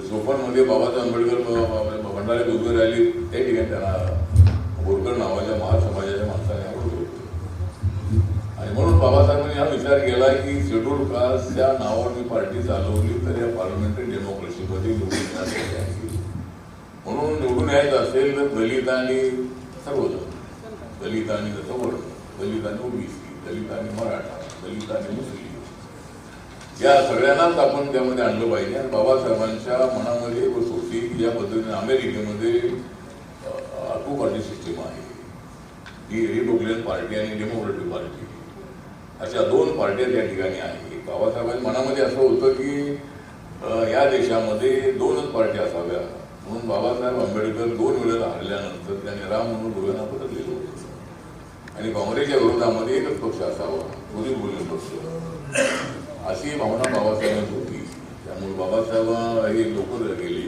चोपनमध्ये बाबासाहेब आंबेडकर ब- ब- भंडारे उभे राहिली. त्या ठिकाणी त्यांना बोरकर नावाच्या महासमाजाच्या माणसाने आवडत होतं. आणि म्हणून बाबासाहेबांनी हा विचार केला की शेड्यूल कास्टच्या नावावर मी पार्टी चालवली तर या पार्लमेंटरी डेमोक्रेसीमध्ये निवडून आहे. म्हणून निवडून यायचं असेल तर दलित आणि सर्वजण. दलित आणि वर्ण दलित आणि ओबीसी दलित आणि मराठा दलित आणि मुस्लिम. या सगळ्यांनाच आपण त्यामध्ये आणलं पाहिजे. आणि बाबासाहेबांच्या मनामध्ये एक गोष्ट होती की या पद्धतीने अमेरिकेमध्ये टू पार्टी सिस्टीम आहे. ही रिपब्लिकन पार्टी आणि डेमोक्रेटिक पार्टी. अशा दोन पार्ट्या त्या ठिकाणी आहे बाबासाहेबांच्या मनामध्ये असं होतं की या देशामध्ये दोनच पार्ट्या असाव्या. म्हणून बाबासाहेब आंबेडकर दोन वेळेला हरल्यानंतर त्यांनी राम म्हणून दोघांना बदललेलं होतं. आणि काँग्रेसच्या विरोधामध्ये एकच पक्ष असावा दोन्ही बोलून पक्ष. अशी भावना बाबासाहेबांची होती. त्यामुळे बाबासाहेब हे लवकर गेले.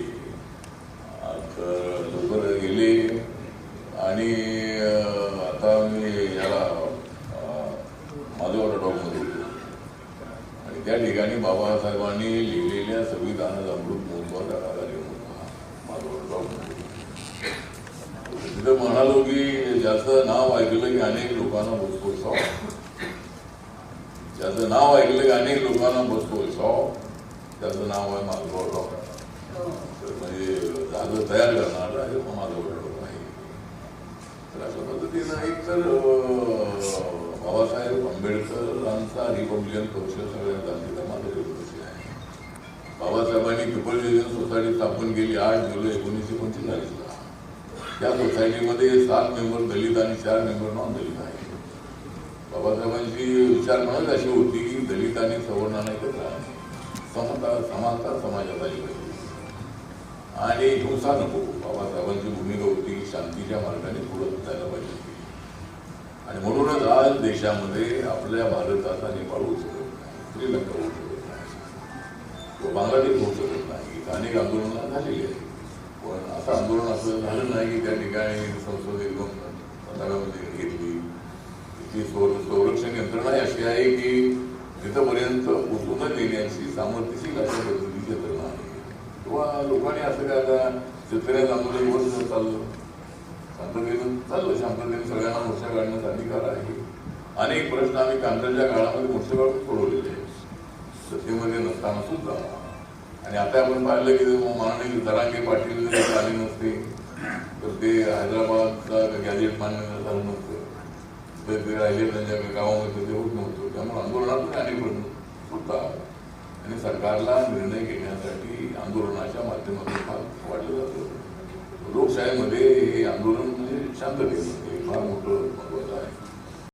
तर लवकर गेले. आणि आता मी याला माझं डॉगमध्ये होतो. आणि त्या ठिकाणी बाबासाहेबांनी लिहिलेल्या संविधानाचा अमृत महोत्सवाचा कार्यक्रम होता. डॉगमध्ये तिथं म्हणालो की ज्याचं नाव ऐकलं की अनेक लोकांना बसतो ज्याचं नाव ऐकलं की अनेक लोकांना बसतो सॉ त्याचं नाव आहे माधवराव डॉक्टर तर म्हणजे जागं तयार करणार आहे माधवराव डॉक्टर आहे तर अशा पद्धतीनं एक तर बाबासाहेब आंबेडकरांचा रिपब्लिकन पक्ष सगळ्यात आमच्या माझा पक्ष आहे बाबासाहेबांनी पीपल युनियन सोसायटी स्थापन केली आठ जुलै एकोणीसशे पंचेचाळीसला त्या सोसायटीमध्ये सात मेंबर दलित आणि चार मेंबर नॉन दलित आहेत बाबासाहेबांची विचारप्रणाली अशी होती की दलित आणि सवर्णांना एकत्र समता समानता समाजात आली पाहिजे. आणि हिंसा नको. बाबासाहेबांची भूमिका होती की शांतीच्या मार्गाने पुढं जायला पाहिजे आणि म्हणूनच आज देशामध्ये आपल्या भारताचा नेपाळ होऊ शकत नाही श्रीलंका होऊ शकत नाही. तो बांगलादेश होऊ शकत नाही. अनेक आंदोलनं झालेली आहेत. पण असं आंदोलन असं झालं नाही की त्या ठिकाणी संसदेत एकदम घेतलं ती संरक्षण यंत्रणा अशी आहे की तिथपर्यंत पोचून देण्याची सामर्थ्यशील अशा पद्धतीची यंत्रणा आहे. किंवा लोकांनी असं काय आता शेतकऱ्याचं आंदोलन वर्ष चाललं. शांततेनं चाललं. शांततेने सगळ्यांना मोर्चा काढण्याचा अधिकार आहे. अनेक प्रश्न आम्ही कांद्याच्या काळामध्ये मोर्चा काढून सोडवलेले आहेत. सत्तेमध्ये नसताना सुद्धा. आणि आता आपण पाहिलं की माननीय दरांगे पाटील आले नसते. तर ते हैदराबादचा गॅजेट मान्य झालं नसतं. ते राहिले त्यांच्या गावामध्ये ते होत नव्हतं. त्यामुळे आंदोलनातून अनेक प्रश्न सुटतात आणि सरकारला निर्णय घेण्यासाठी आंदोलनाच्या माध्यमातून फार वाढलं जातं. लोकशाहीमध्ये हे आंदोलन म्हणजे शांततेमध्ये फार मोठं महत्वाचं आहे.